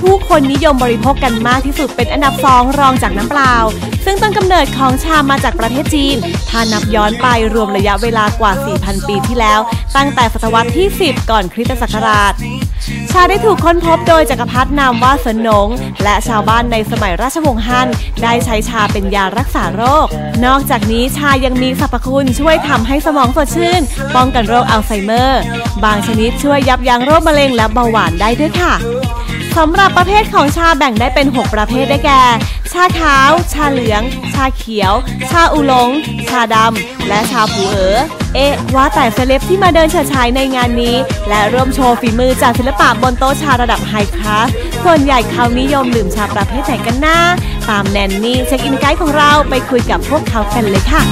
ผู้คนนิยมบริโภคกันมากที่สุดเป็นอันดับสองรองจากน้ำเปล่า ซึ่งต้นกำเนิดของชามาจากประเทศจีน ถ้านับย้อนไปรวมระยะเวลากว่า 4,000 ปีที่แล้ว ตั้งแต่ศตวรรษที่ 10 ก่อนคริสตศักราช ชาได้ถูกค้นพบโดยจักรพรรดินามว่าเสนหนง และชาวบ้านในสมัยราชวงศ์ฮั่นได้ใช้ชาเป็นยารักษาโรค นอกจากนี้ชายังมีสรรพคุณช่วยทำให้สมองสดชื่น ป้องกันโรคอัลไซเมอร์ บางชนิดช่วยยับยั้งโรคมะเร็งและเบาหวานได้ด้วยค่ะ สำหรับประเภทของชาแบ่งได้เป็น 6 ประเภทได้แก่ ชาขาว ชาเหลือง ชาเขียว ชาอูหลง ชาดำ และชาผูเอ๋อเอ๊ะว่าแต่เซเลบที่มาเดินเฉิดฉายในงานนี้ และร่วมโชว์ฝีมือจากศิลปะบนโต๊ะชาระดับไฮคลาสส่วนใหญ่เขานิยมดื่มชาประเภทไหนกันนะตามแนนนี่เช็คอินไกด์ของเราไปคุยกับพวกเขากันเลยค่ะ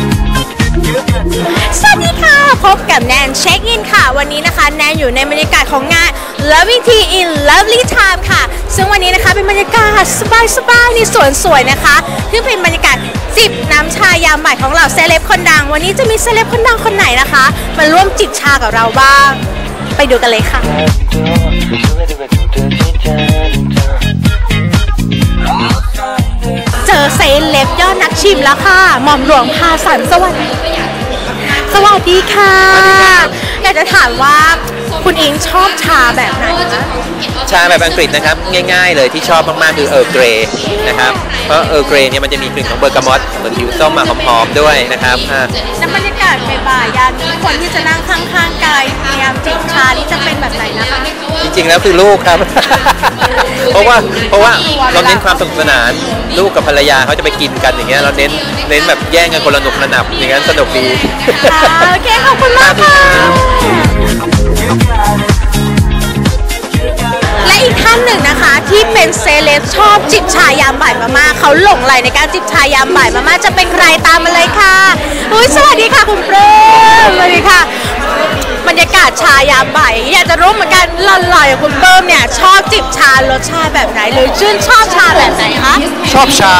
สวัสดีค่ะ พบกับแนนเช็คอินค่ะ วันนี้นะคะ แนนอยู่ในบรรยากาศของงาน Loving Tea in Lovely Time ค่ะ ซึ่งวันนี้นะคะเป็นบรรยากาศสบายๆในสวนสวยนะคะซึ่งเป็นบรรยากาศจิบน้ำชายามบ่ายของเหล่าเซเลบคนดัง วันนี้จะมีเซเลบคนดังคนไหนนะคะ มาร่วมจิบชากับเราบ้าง ไปดูกันเลยค่ะเจอเซเลบ ชิมแล้วค่ะหม่อมหลวงพาสันสวัสดีสวัสดีค่ะอยากจะถามว่าคุณอิงชอบชาแบบไหนคะชาแบบอังกฤษนะครับ ง่ายๆเลยที่ชอบมากๆคือเออร์เกรนะครับเพราะเออร์เกรเนี่ยมันจะมีกลิ่นของเบอร์กามอตเหมือนผิวส้มมาหอมๆด้วยนะครับอ่าน้ำบรรยากาศบ่ายๆยามนี้คนที่จะนั่งข้างๆกายพยายามจิบชานี่จะเป็นแบบไหนนะคะจ ริง ๆ แล้วคือลูกครับ เพราะว่าเพราะว่าเราเน้นความสนุกสนาน ลูกกับภรรยาเขาจะไปกินกันอย่างเงี้ยเราเน้นเน้นแบบแย่งกันคนละหนุกระหนับอย่างนั้นสนุกดีค่ะโอเคขอบคุณมากค่ะและอีกท่านหนึ่งนะคะที่เป็นเซเลบชอบจิบชายามบ่ายมากๆเขาหลงไหลในการจิบชายามบ่ายมากๆจะเป็นใครตามมาเลยค่ะอุ้ยสวัสดีค่ะคุณเปรมสวัสดีค่ะ บรรยากาศชายามบ่ายอยากจะรู้เหมือนกันหล่อๆอย่างคุณเปิ้มเนี่ยชอบจิบชารสชาติแบบไหน หรือชื่นชอบชาแบบไหนคะชอบชา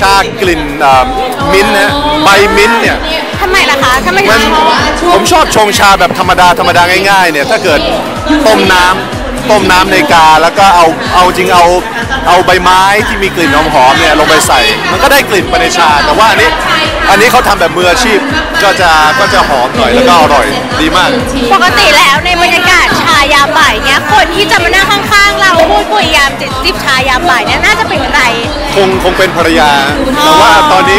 ชากลิ่นเอ่อมิ้นท์นะใบมิ้นท์เนี่ย ทำไมล่ะคะทำไมมันถึงชอบผมชอบชงชาแบบธรรมดาธรรมดาง่ายๆเนี่ยถ้าเกิดต้มน้ำ ต้มน้ำในกา แล้วก็เอาเอาจริงเอาเอาใบไม้ที่มีกลิ่นหอมๆเนี่ยลงไปใส่ มันก็ได้กลิ่นไปในชา แต่ว่าอันนี้อันนี้เขาทำแบบมืออาชีพก็จะก็จะหอมหน่อยแล้วก็อร่อยดีมาก ปกติแล้วในบรรยากาศชายามบ่ายเนี่ยคนที่จะมานั่งข้างๆ เราพูดคุยยามจิบจิบชายามบ่ายเนี่ยน่าจะเป็นใคร คงคงเป็นภรรยาแต่ว่าตอนนี้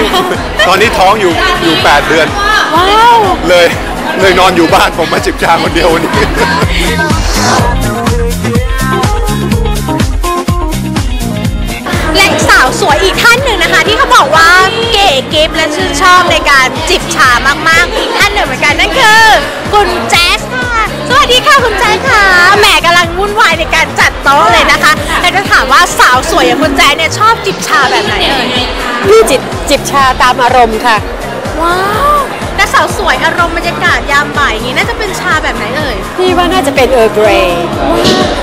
ตอนนี้ท้องอยู่อยู่8เดือน ว้าว เลยเลยนอนอยู่บ้านผมมาจิบชาคนเดียววันนี้แสาวสวยอีกท่านหนึ่งนะคะ ที่เขาบอกว่าเก๋กิฟและชื่นชอบในการจิบชามากๆอีกท่านหนึ่งเหมือนกันนั่นคือ คุณแจ๊สค่ะสวัสดีค่ะคุณแจ๊สค่ะแหมกำลังวุ่นวายในการจัดโต๊ะเลยนะคะแต่จะถามว่าสาวสวยอย่างคุณแจ๊สเนี่ยชอบจิบชาแบบไหนเอ่ยพี่จิบจิบชาตามอารมณ์ค่ะว้าวแต่ สาวสวยอารมณ์บรรยากาศยามบ่ายอย่างนี้น่าจะเป็นชาแบบไหนเอ่ย พี่ว่าน่าจะเป็นเออร์เกรย์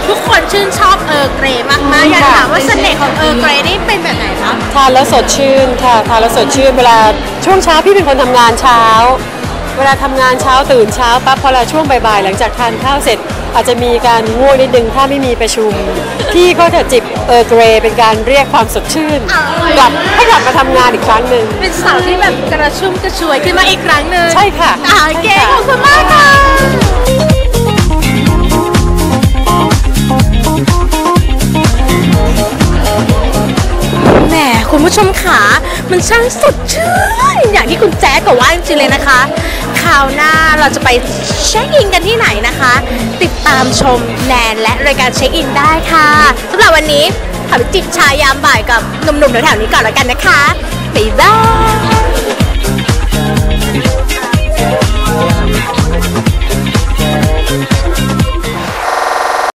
ทุกคนชื่นชอบเออร์เกรย์มากๆอยากถามว่าเสน่ห์ของเออร์เกรย์นี่เป็นแบบไหนคะทานแล้วสดชื่นค่ะทานแล้วสดชื่นเวลาช่วงเช้าพี่เป็นคนทำงานเช้า เวลาทำงานเช้าตื่นเช้าปั๊บพอเราช่วงบ่ายๆ หลังจากทานข้าวเสร็จ อาจจะมีการง่วงนิดนึงถ้าไม่มีประชุมพี่ก็จะจิบเออร์เกรย์เป็นการเรียกความสดชื่นกลับให้กลับมาทำงานอีกครั้งหนึ่งเป็นสาวที่แบบกระชุ่มกระชวยขึ้นมาอีกครั้งหนึ่งใช่ค่ะอ่าโอเคใช่ค่ะขอบคุณมาก คุณผู้ชมขามันช่างสดชื่นอย่างที่คุณแจ๊กก็ว่าจริงๆเลยนะคะคราวหน้าเราจะไปเช็คอินกันที่ไหนนะคะ ติดตามชมแนนและรายการเช็คอินได้ค่ะสำหรับวันนี้ขอไปจิบชายามบ่ายกับหนุ่มๆแถวๆนี้ก่อนแล้วกันนะคะบ๊ายบาย